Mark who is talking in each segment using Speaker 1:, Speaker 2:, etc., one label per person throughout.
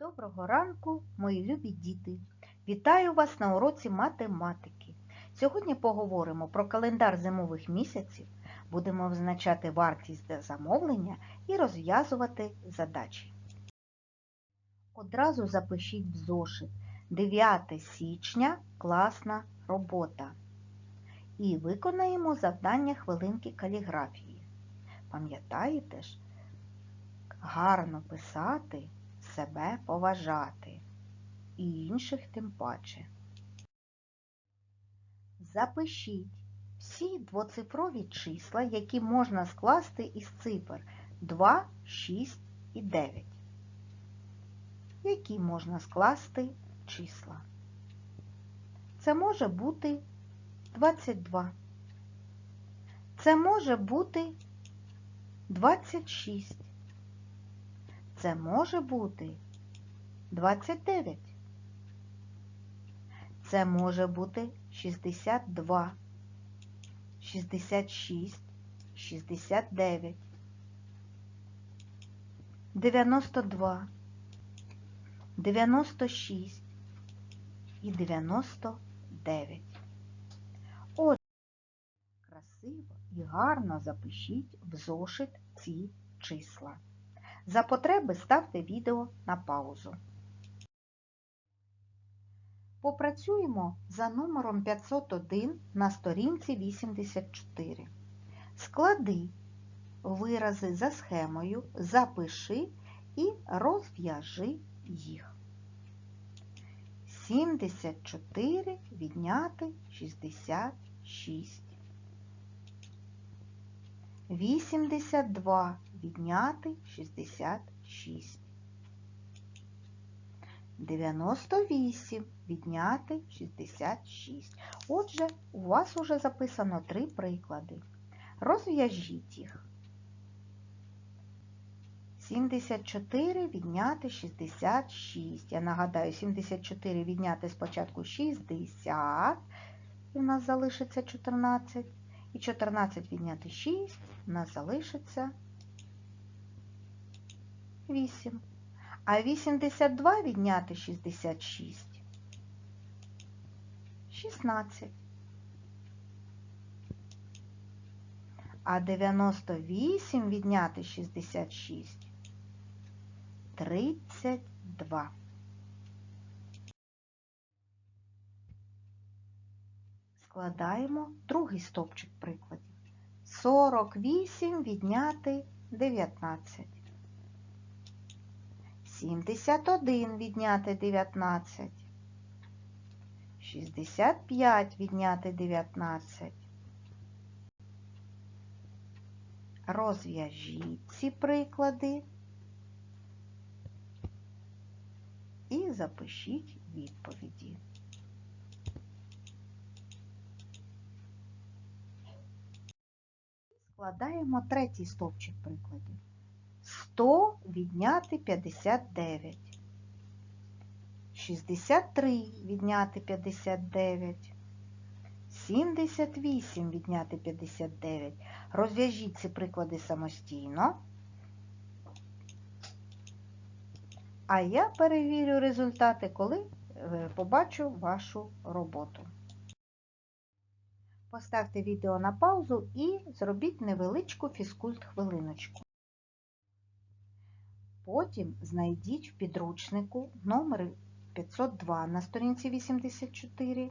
Speaker 1: Доброго ранку, мої любі діти! Вітаю вас на уроці математики. Сьогодні поговоримо про календар зимових місяців, будемо визначати вартість за замовлення і розв'язувати задачі. Одразу запишіть в зошит 9 січня класна робота. І виконаємо завдання хвилинки каліграфії. Пам'ятаєте ж, гарно писати себе поважати і інших тим паче. Запишіть всі двоцифрові числа, які можна скласти із цифр 2, 6 і 9. Які можна скласти числа? Це може бути 22. Це може бути 26. Це може бути 29. Це може бути 62, 66, 69, 92, 96 і 99. Отже, красиво і гарно запишіть в зошит ці числа. За потреби ставте відео на паузу. Попрацюємо за номером 501 на сторінці 84. Склади вирази за схемою, запиши і розв'яжи їх. 74 відняти 66. 82 відняти 66. 98 відняти 66. Отже, у вас уже записано три приклади. Розв'яжіть їх. 74 відняти 66. Я нагадаю, 74 відняти спочатку 60, і у нас залишиться 14. І 14 відняти 6, у нас залишиться 8. А 82 відняти 66 16. А 98 відняти 66 32. Складаємо другий стовпчик прикладів. 48 відняти 19. 71 відняти 19. 65 відняти 19. Розв'яжіть ці приклади і запишіть відповіді. Складаємо третій стовпчик прикладів. 100 відняти 59. 63 відняти 59. 78 відняти 59. Розв'яжіть ці приклади самостійно. А я перевірю результати, коли е, побачу вашу роботу. Поставте відео на паузу і зробіть невеличку фізкульт-хвилиночку. Потім знайдіть в підручнику номер 502 на сторінці 84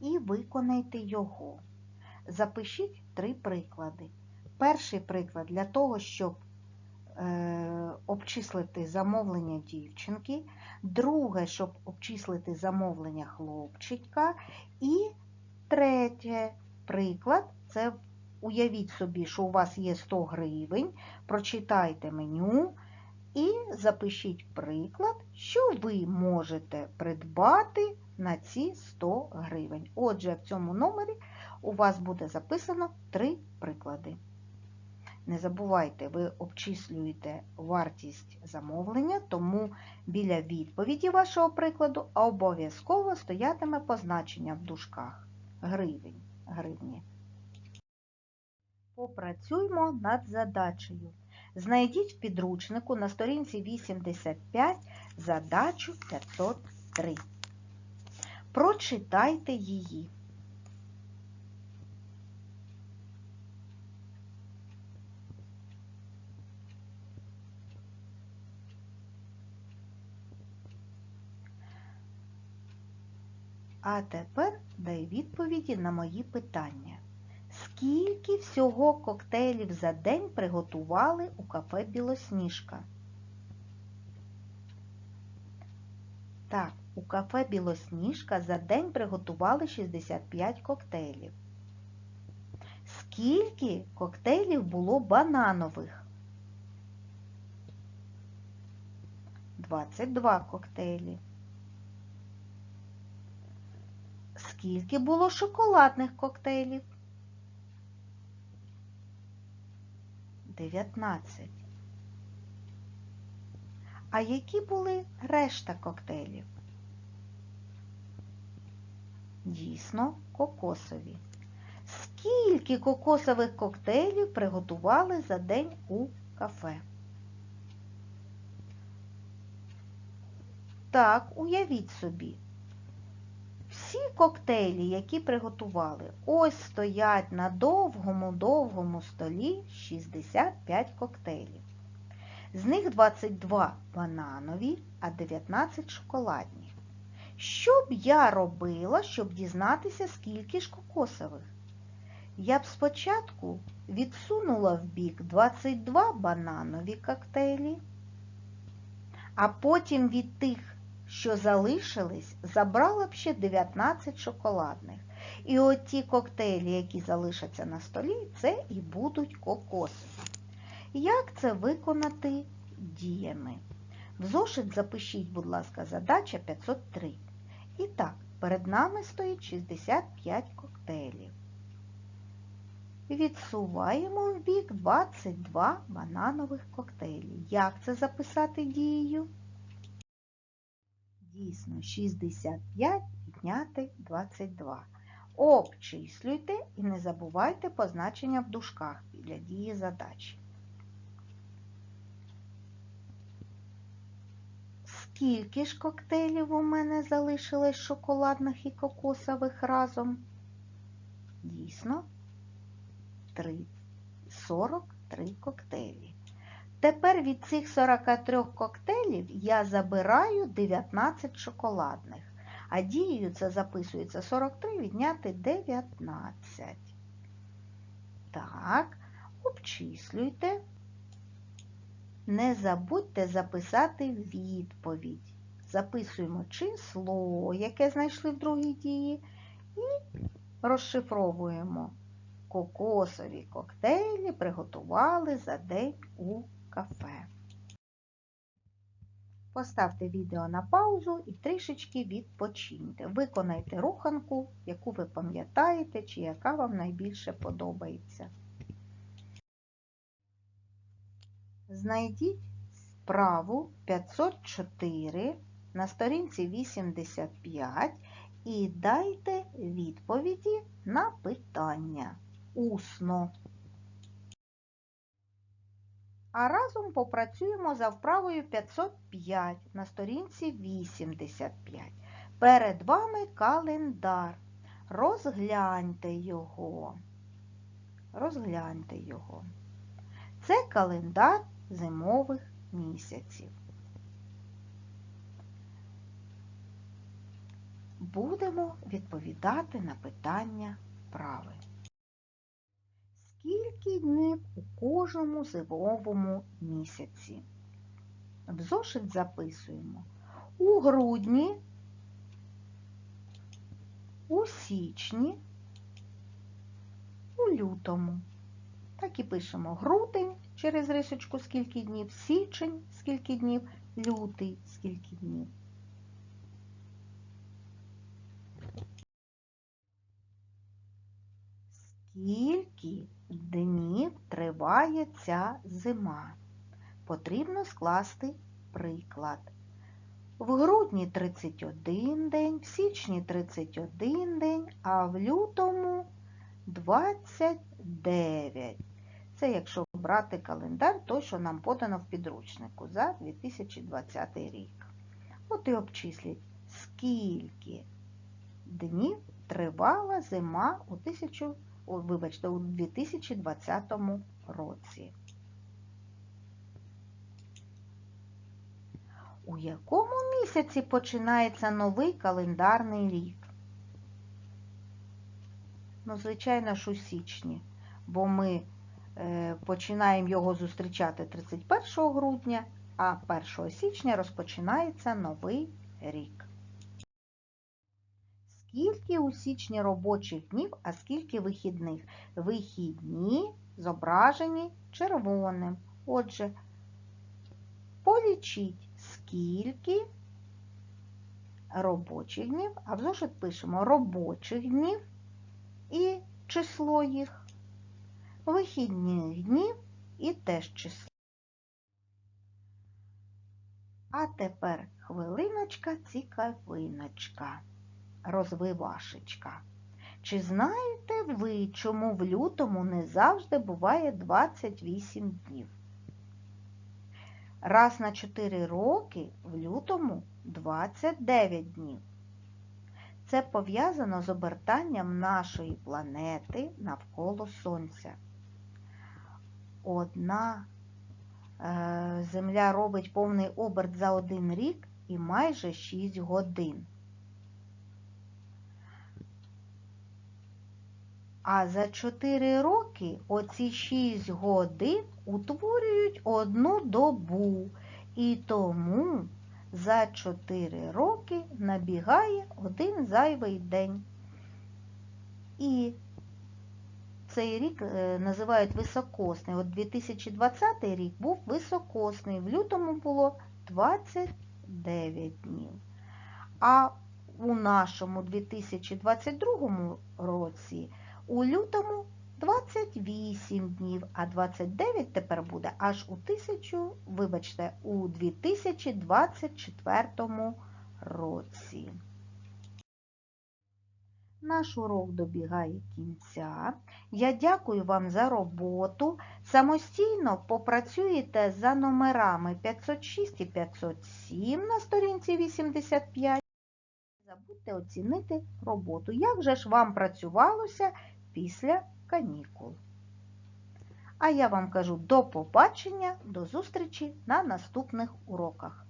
Speaker 1: і виконайте його. Запишіть три приклади. Перший приклад для того, щоб е, обчислити замовлення дівчинки, друге, щоб обчислити замовлення хлопчика, і третє приклад це уявіть собі, що у вас є 100 гривень, прочитайте меню. І запишіть приклад, що ви можете придбати на ці 100 гривень. Отже, в цьому номері у вас буде записано три приклади. Не забувайте, ви обчислюєте вартість замовлення, тому біля відповіді вашого прикладу обов'язково стоятиме позначення в дужках гривень, гривні. Попрацюймо над задачею. Знайдіть в підручнику на сторінці 85 задачу 503. Прочитайте її. А тепер дай відповіді на мої питання. Скільки всього коктейлів за день приготували у кафе Білосніжка? Так, у кафе Білосніжка за день приготували 65 коктейлів. Скільки коктейлів було бананових? 22 коктейлі. Скільки було шоколадних коктейлів? 19. А які були решта коктейлів? Дійсно, кокосові. Скільки кокосових коктейлів приготували за день у кафе? Так, уявіть собі. Всі коктейлі, які приготували, ось стоять на довгому-довгому столі 65 коктейлів. З них 22 бананові, а 19 шоколадні. Що б я робила, щоб дізнатися, скільки ж кокосових? Я б спочатку відсунула в бік 22 бананові коктейлі, а потім від тих що залишились, забрала б ще 19 шоколадних. І от ті коктейлі, які залишаться на столі, це і будуть кокоси. Як це виконати діями? В зошит запишіть, будь ласка, задача 503. І так, перед нами стоїть 65 коктейлів. Відсуваємо в бік 22 бананових коктейлі. Як це записати дією? Дійсно, 65 підняти 22. Обчислюйте і не забувайте позначення в дужках для дії задачі. Скільки ж коктейлів у мене залишилось шоколадних і кокосових разом? Дійсно, 3, 43 коктейлі. Тепер від цих 43 коктейлів я забираю 19 шоколадних, а дією це записується 43 відняти 19. Так, обчислюйте. Не забудьте записати відповідь. Записуємо число, яке знайшли в другій дії, і розшифровуємо. Кокосові коктейлі приготували за день у кафе. Поставте відео на паузу і трішечки відпочиньте. Виконайте руханку, яку ви пам'ятаєте, чи яка вам найбільше подобається. Знайдіть справу 504 на сторінці 85 і дайте відповіді на питання усно. А разом попрацюємо за вправою 505 на сторінці 85. Перед вами календар. Розгляньте його. Розгляньте його. Це календар зимових місяців. Будемо відповідати на питання вправи. Скільки днів кожному зимовому місяці? В зошит записуємо у грудні, у січні, у лютому. Так і пишемо грудень через рисочку скільки днів, січень скільки днів, лютий скільки днів. Скільки днів Триває ця зима. Потрібно скласти приклад. В грудні 31 день, в січні 31 день, а в лютому 29. Це якщо брати календар, той, що нам подано в підручнику за 2020 рік. От і обчисліть, скільки днів тривала зима у 1000 у, вибачте, у 2020 році. У якому місяці починається новий календарний рік? Ну, звичайно ж у січні, бо ми е, починаємо його зустрічати 31 грудня, а 1 січня розпочинається новий рік. Скільки у січні робочих днів, а скільки вихідних? Вихідні зображені червоним. Отже, полічіть, скільки робочих днів, а в зошит пишемо робочих днів і число їх, вихідних днів і теж число. А тепер хвилиночка цікавиночка, розвивашечка. Чи знаєте ви, чому в лютому не завжди буває 28 днів? Раз на 4 роки в лютому 29 днів. Це пов'язано з обертанням нашої планети навколо Сонця. Одна е, Земля робить повний оберт за один рік і майже 6 годин. А за 4 роки оці 6 годин утворюють одну добу. І тому за 4 роки набігає один зайвий день. І цей рік е, називають високосний. От 2020 рік був високосний. В лютому було 29 днів. А у нашому 2022 році у лютому 28 днів, а 29 тепер буде аж у 1000, вибачте, у 2024 році. Наш урок добігає кінця. Я дякую вам за роботу. Самостійно попрацюєте за номерами 506 і 507 на сторінці 85. Забудьте оцінити роботу. Як же ж вам працювалося після канікул? А я вам кажу до побачення, до зустрічі на наступних уроках.